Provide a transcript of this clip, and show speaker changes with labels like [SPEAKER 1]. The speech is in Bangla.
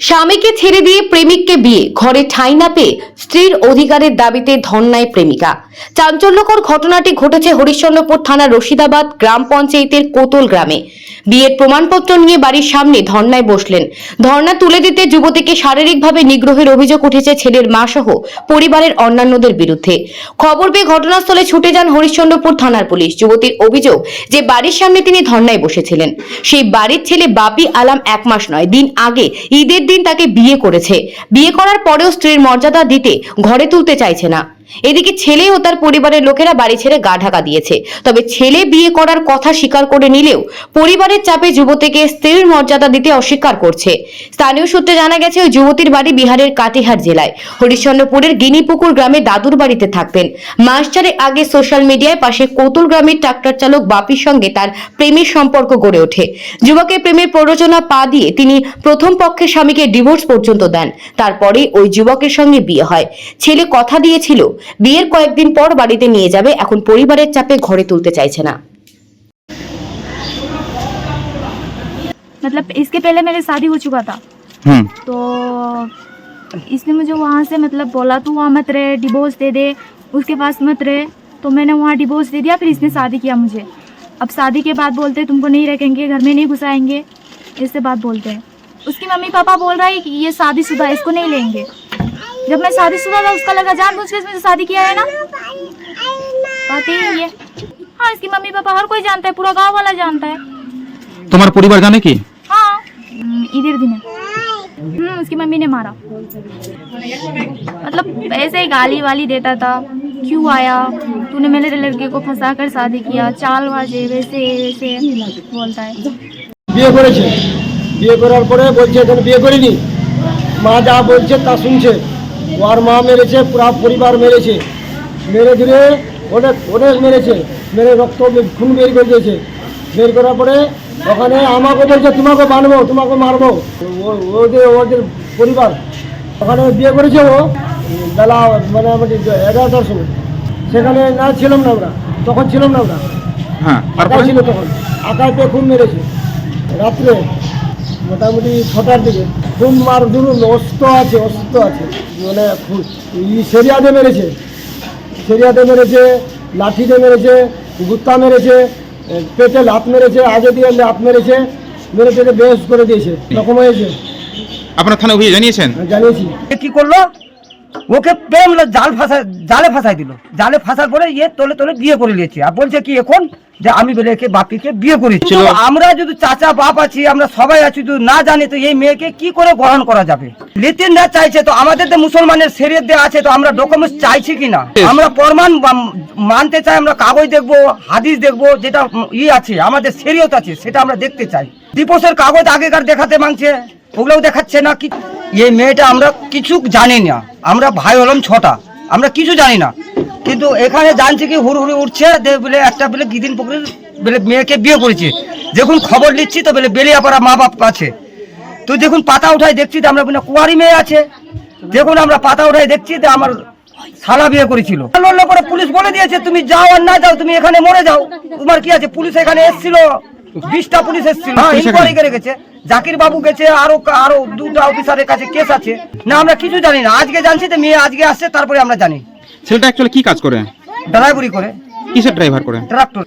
[SPEAKER 1] স্বামীকে ছেড়ে দিয়ে প্রেমিককে বিয়ে, ঘরে ঠাঁই না পেয়ে স্ত্রীর অধিকারের দাবিতে ধর্নায় প্রেমিকা। চাঞ্চল্যকর ঘটনাটি ঘটেছে হরিশ্চন্দ্রপুর থানার রশিদাবাদ গ্রাম পঞ্চায়েতের কোতল গ্রামে। বিয়ের প্রমাণপত্র নিয়ে বাড়ির সামনে ধর্নায় বসলেন। ধর্না তুলে দিতে যুবতীকে শারীরিকভাবে নিগ্রহের অভিযোগ উঠেছে ছেলের মা সহ পরিবারের অন্যান্যদের বিরুদ্ধে। খবর পেয়ে ঘটনাস্থলে ছুটে যান হরিশ্চন্দ্রপুর থানার পুলিশ। যুবতীর অভিযোগ যে বাড়ির সামনে তিনি ধর্নায় বসেছিলেন। সেই বাড়ির ছেলে বাপি আলাম এক মাস নয়, দিন আগে ঈদের দিন তাকে বিয়ে করেছে। বিয়ে করার পরেও স্ত্রীর মর্যাদা দিতে ঘরে তুলতে চাইছে না। এদিকে ছেলে ও তার পরিবারের লোকেরা বাড়ি ছেড়ে গা ঢাকা দিয়েছে। তবে ছেলে বিয়ে করার কথা স্বীকার করে নিলেও পরিবারের চাপে যুবতীকে স্ত্রীর মর্যাদা দিতে অস্বীকার করছে। স্থানীয় সূত্রে জানা গেছে, ওই যুবতীর বাড়ি বিহারের কাটিহার জেলায়। হরিশ্চন্দ্রপুরের গিনিপুকুর গ্রামে দাদুর বাড়িতে থাকতেন। মাস চারেক আগে সোশ্যাল মিডিয়ায় পাশে কোতুল গ্রামের ট্রাক্টর চালক বাপির সঙ্গে তার প্রেমের সম্পর্ক গড়ে ওঠে। যুবকের প্রেমের প্ররোচনা পা দিয়ে তিনি প্রথম পক্ষের স্বামীকে ডিভোর্স পর্যন্ত দেন। তারপরে ওই যুবকের সঙ্গে বিয়ে হয়। ছেলে কথা দিয়েছিল বিয়ের কয়েকদিন পর বাড়িতে নিয়ে যাবে এখন পরিবারের চাপে ঘরে তুলতে চাইছে না
[SPEAKER 2] मतलब इसके पहले मेरी शादी हो चुका था
[SPEAKER 3] हम्म
[SPEAKER 2] तो इसने मुझे वहाँ से मतलब बोला तू वहाँ मत रहे डिवोर्स दे दे उसके पास मत रहे तो मैंने वहाँ डिवोर्स दे दिया फिर इसने शादी किया मुझे अब शादी के बाद बोलते तुमको नहीं रखेंगे घर में नहीं घुसाएंगे इससे बात बोलते हैं उसकी मम्मी पापा बोल रहा है कि ये शादीशुदा है इसको नहीं लेंगे जब मैं शादीशुदा था उसका लगा जान बुझ के इसमें से शादी किया है ना बात यही है हाँ इसकी मम्मी पापा हर कोई जानता है पूरा गांव वाला जानता है
[SPEAKER 3] তোমার পরিবার জানে কি
[SPEAKER 2] हाँ हम्म, ईदर दिन है हम्म उसकी मम्मी ने मारा मतलब ऐसे ही गाली वाली देता था क्यों आया तूने मेरे लड़के को फंसा कर शादी किया चाल बाजे वैसे वैसे बोलता है
[SPEAKER 4] বিয়ে করেছে বিয়ে করার পরে বলছে এখানে বিয়ে করিনি মা যা বলছে তা শুনছে ওর মা মেরেছে পুরা পরিবার মেরেছে। মেরে ধরে অনেক অনেক মেরেছে। মেরে রক্ত খুন বের করে দিয়েছে। বের করার পরে ওখানে আমাকে বলছে তোমাকে বানবো তোমাকে মারবো। ওদের ওদের পরিবার ওখানে বিয়ে করেছে ও। বেলা মোটামুটি এগারোটার সময়। সেখানে না ছিলাম না আমরা তখন ছিলাম না আমরা
[SPEAKER 3] হ্যাঁ
[SPEAKER 4] আকাশ ছিল তখন। আকাশ পেয়ে খুব মেরেছে। রাত্রে মোটামুটি ছটার দিকে। খুব মার ধরুন অস্ত্র আছে অস্ত্র আছে। মানে সেরিয়াতে মেরেছে। সেরিয়াতে মেরেছে লাঠিতে মেরেছে গুত্তা মেরেছে পেটে লাত মেরেছে আগে দিয়ে লাত মেরেছে মেরে পেটে বেশ করে দিয়েছে। রকম হয়েছে।
[SPEAKER 3] আপনার থানা অভিযোগ জানিয়েছেন?
[SPEAKER 4] জানিয়েছি।
[SPEAKER 5] এ কি করল? ওকে প্রেম জাল ফাঁসা জালে ফাঁসাই দিল। জালে ফাঁসার পরে ইয়ে তোলে তোলে বিয়ে করে নিয়েছে। আর বলছে কি এখন যে আমি বলে একে বাপিকে বিয়ে করেছি আমরা যদি চাচা বাপ আছি আমরা সবাই আছি যদি না জানি তো এই মেয়েকে কি করে গ্রহণ করা যাবে? লিতে না চাইছে তো আমাদের তো মুসলমানের শরীর দেওয়া আছে তো আমরা ডকুমেন্টস চাইছি কি না আমরা প্রমাণ মানতে চাই আমরা কাগজ দেখব হাদিস দেখব যেটা ই আছে আমাদের শরীয়ত আছে সেটা আমরা দেখতে চাই। দিবসের কাগজ আগেকার দেখাতে মাংছে ওগুলোও দেখাচ্ছে না কি? এই মেয়েটা আমরা কিছু জানি না আমরা ভাই হলাম ছটা আমরা কিছু জানি না। কিন্তু এখানে জানছি কি হুড় হুড়ে উঠছে বলে একটা বলে গিদিন পুকুরের বলে মেয়েকে বিয়ে করেছে। যখন খবর নিচ্ছি তো বলে বেলিয়াপাড়া মা বাপ আছে তো যখন পাতা উঠাই দেখছি তো আমরা বলে কুয়ারি মেয়ে আছে। দেখুন আমরা পাতা উঠাই দেখছি তো আমার শালা বিয়ে করেছিল। পরে পুলিশ বলে দিয়েছে তুমি যাও আর না যাও তুমি এখানে মরে যাও। তোমার কি আছে? পুলিশ এখানে এসেছিল। বিশটা পুলিশ এসেছিল। হ্যাঁ? ইনকোয়ারি করে গেছে। জাকির বাবু গেছে আরও আরও দুটা অফিসারের কাছে কেস আছে। না আমরা কিছু জানি না। আজকে জানছি তো মেয়ে আজকে আসছে তারপরে আমরা জানি।
[SPEAKER 3] ছেলেটা অ্যাকচুয়ালি কি কাজ করে?
[SPEAKER 5] ড্রাইভারি করে।
[SPEAKER 3] কিসের ড্রাইভার করে?
[SPEAKER 5] ট্রাক্টর।